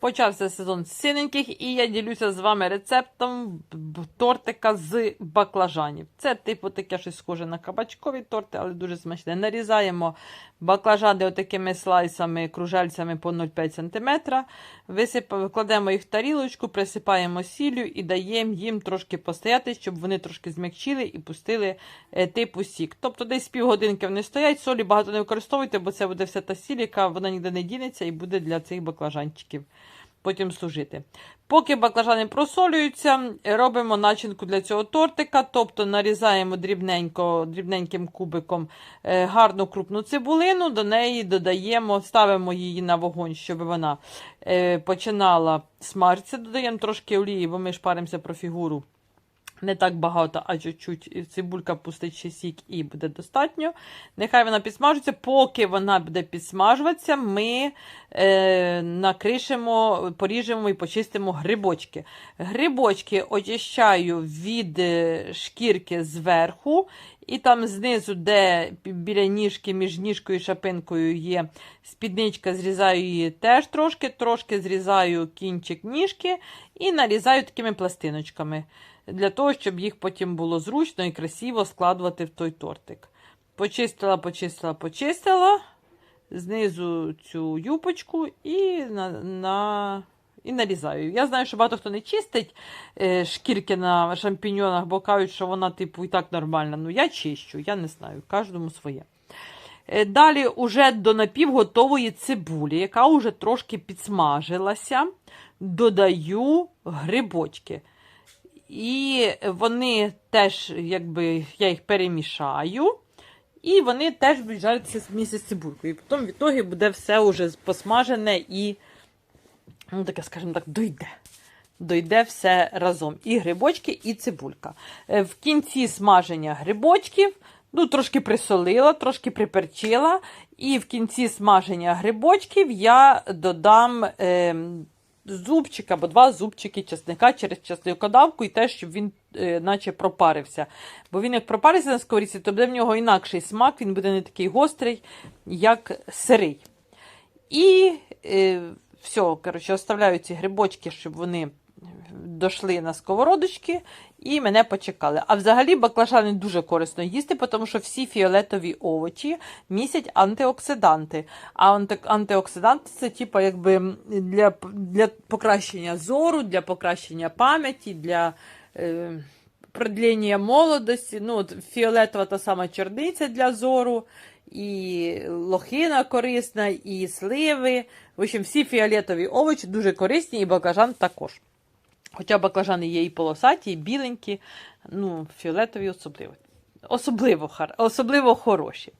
Почався сезон синеньких, і я ділюся з вами рецептом тортика з баклажанів. Це типу таке щось схоже на кабачкові торти, але дуже смачне. Нарізаємо баклажани отакими слайсами, кружельцями по 0,5 см. Висип... Кладемо їх в тарілочку, присипаємо сіллю і даємо їм трошки постояти, щоб вони трошки зм'якчили і пустили е, типу сік. Тобто десь півгодинки вони стоять, солі багато не використовуйте, бо це буде вся та сіль, яка вона ніде не дінеться і буде для цих баклажанчиків потім служити. Поки баклажани просолюються, робимо начинку для цього тортика, тобто нарізаємо дрібненько, дрібненьким кубиком е, гарну крупну цибулину, до неї додаємо, ставимо її на вогонь, щоб вона е, починала смажитися. Додаємо трошки олії, бо ми ж паримося про фігуру. Не так багато, а чуть-чуть цибулька пустить ще сік і буде достатньо. Нехай вона підсмажується. Поки вона буде підсмажуватися, ми е, накришимо, поріжемо і почистимо грибочки. Грибочки очищаю від е, шкірки зверху, і там знизу, де біля ніжки, між ніжкою і шапинкою є спідничка, зрізаю її теж трошки, трошки зрізаю кінчик ніжки і нарізаю такими пластиночками для того, щоб їх потім було зручно і красиво складувати в той тортик. Почистила, почистила, почистила. Знизу цю юпочку і на, на, і нарізаю. Я знаю, що багато хто не чистить е, шкірки на шампіньонах, бо кажуть, що вона, типу, і так нормальна. Ну, я чищу, я не знаю, кожному своє. Е, Далі уже до напівготової цибулі, яка вже трошки підсмажилася, додаю грибочки. І вони теж, якби я їх перемішаю, і вони теж будуть жаритися місяць з цибулькою. І потім в ітогі буде все уже посмажене і, ну таке, скажімо так, дойде. Дойде все разом. І грибочки, і цибулька. Е, В кінці смаження грибочків, ну, трошки присолила, трошки приперчила. І в кінці смаження грибочків я додам. Е, зубчик або два зубчики чесника через чесникодавку і те, щоб він е, наче пропарився. Бо він як пропариться на сковорідці, то буде в нього інакший смак, він буде не такий гострий, як сирий. І е, все, коротше, оставляю ці грибочки, щоб вони дошли на сковородочки і мене почекали. А взагалі баклажани дуже корисно їсти, тому що всі фіолетові овочі містять антиоксиданти. А антиоксиданти це типу, якби для, для покращення зору, для покращення пам'яті, для е, продління молодості. Ну, от фіолетова та сама чорниця для зору, і лохина корисна, і сливи. В общем, всі фіолетові овочі дуже корисні, і баклажан також. Хоча баклажани є і полосаті, і біленькі, ну, фіолетові особливо. Особливо, особливо хороші.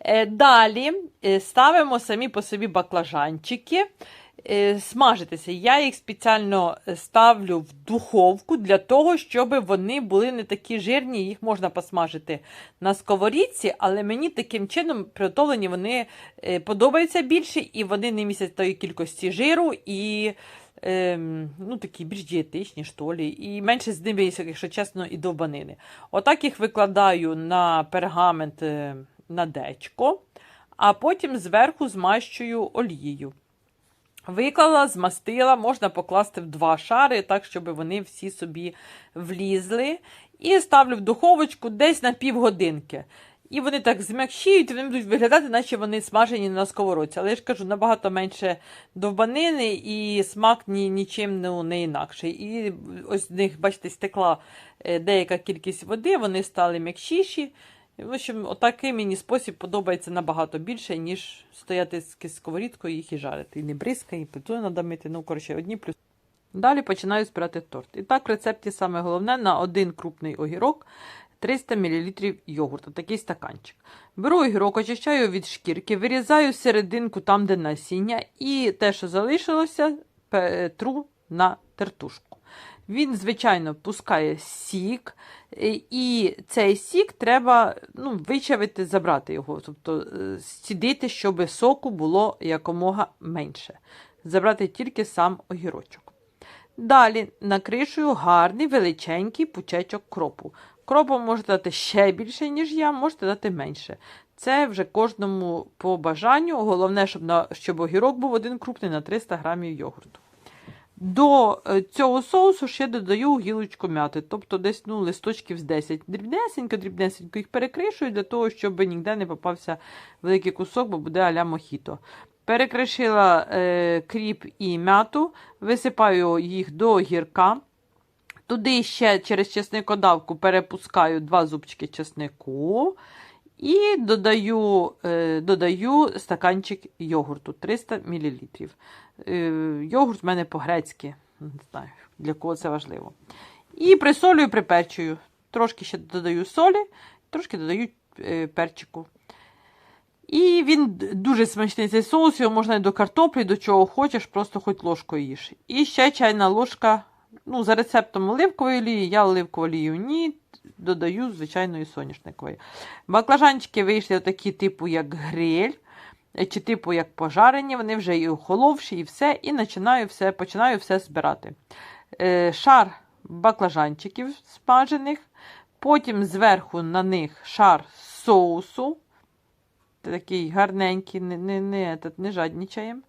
Е, Далі е, ставимо самі по собі баклажанчики е, смажитися. Я їх спеціально ставлю в духовку для того, щоб вони були не такі жирні. Їх можна посмажити на сковорідці, але мені таким чином приготовлені вони подобаються більше, і вони не містять тої кількості жиру і ем, ну, такі більш дієтичні, що лі, і менше з ними, якщо чесно, і довбанини. Отак їх викладаю на пергамент е, на дечко, а потім зверху змащую олією. Виклала, змастила, можна покласти в два шари, так, щоб вони всі собі влізли. І ставлю в духовочку десь на півгодинки. І вони так зм'якшіють, і вони будуть виглядати, наче вони смажені на сковородці. Але я ж кажу, набагато менше довбанини і смак ні, нічим ну, не інакший. І ось з них, бачите, стекла е, деяка кількість води, вони стали м'якшіші. В общем, отакий мені спосіб подобається набагато більше, ніж стояти з сковорідкою їх і жарити. І не бризкає, і плиту треба мити. Ну, коротше, одні плюс. Далі починаю збирати торт. І так, в рецепті саме головне на один крупний огірок 300 мл йогурту, такий стаканчик. Беру огірок, очищаю від шкірки, вирізаю серединку там, де насіння, і те, що залишилося, тру на тертушку. Він, звичайно, пускає сік, е, і цей сік треба ну, вичавити, забрати його, тобто е, стідити, щоб соку було якомога менше. Забрати тільки сам огірочок. Далі накришую гарний величенький пучечок кропу. Кропу можете дати ще більше, ніж я, можете дати менше. Це вже кожному по бажанню. Головне, щоб, на, щоб огірок був один крупний на 300 грамів йогурту. До е, цього соусу ще додаю гілочку м'яти, тобто десь ну, листочків з 10. Дрібнесенько, дрібнесенько їх перекришую для того, щоб ніде не попався великий кусок, бо буде аля мохіто. Перекришила е, кріп і м'яту, висипаю їх до огірка. Туди ще через чесникодавку перепускаю 2 зубчики чеснику. І додаю, е, додаю стаканчик йогурту 300 мл. Е, йогурт в мене по-грецьки. Не знаю, для кого це важливо. І присолюю, приперчую. Трошки ще додаю солі, трошки додаю е, перчику. І він дуже смачний цей соус, його можна і до картоплі, до чого хочеш, просто хоч ложкою їж. І ще чайна ложка, ну, за рецептом оливкової олії, я оливкову олію ні, додаю звичайної соняшникової. Баклажанчики вийшли такі, типу, як гриль, е, чи типу як пожарені, вони вже і охоловші, і все, і починаю все, починаю все збирати. Е, шар баклажанчиків смажених, потім зверху на них шар соусу. Такий гарненький, не, не, не, не жаднічаємо.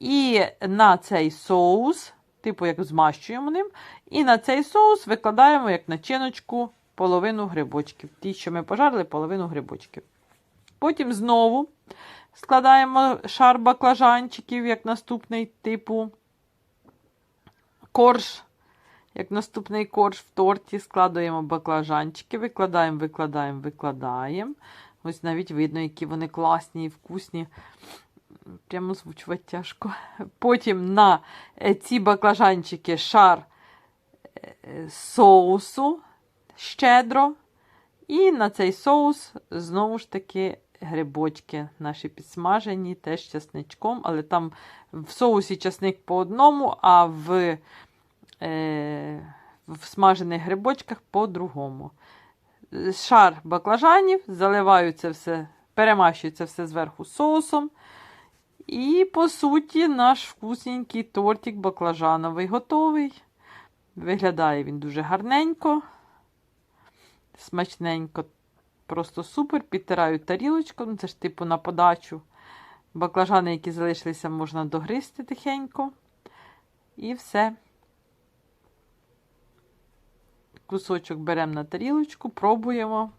І на цей соус, типу як змащуємо ним, і на цей соус викладаємо як начиночку половину грибочків. Ті, що ми пожарили, половину грибочків. Потім знову складаємо шар баклажанчиків, як наступний типу корж. Як наступний корж в торті складаємо баклажанчики, викладаємо, викладаємо, викладаємо. Ось навіть видно, які вони класні і вкусні. Прямо звучувати тяжко. Потім на е, ці баклажанчики шар е, соусу щедро. І на цей соус знову ж таки грибочки наші підсмажені, теж часничком, але там в соусі часник по одному, а в, е, в смажених грибочках по-другому. Шар баклажанів, заливаю це все, перемащую це все зверху соусом. І, по суті, наш вкусненький тортик баклажановий готовий. Виглядає він дуже гарненько, смачненько, просто супер. Підтираю тарілочку, ну це ж типу на подачу. Баклажани, які залишилися, можна догризти тихенько. І все. Кусочок беремо на тарілочку, пробуємо.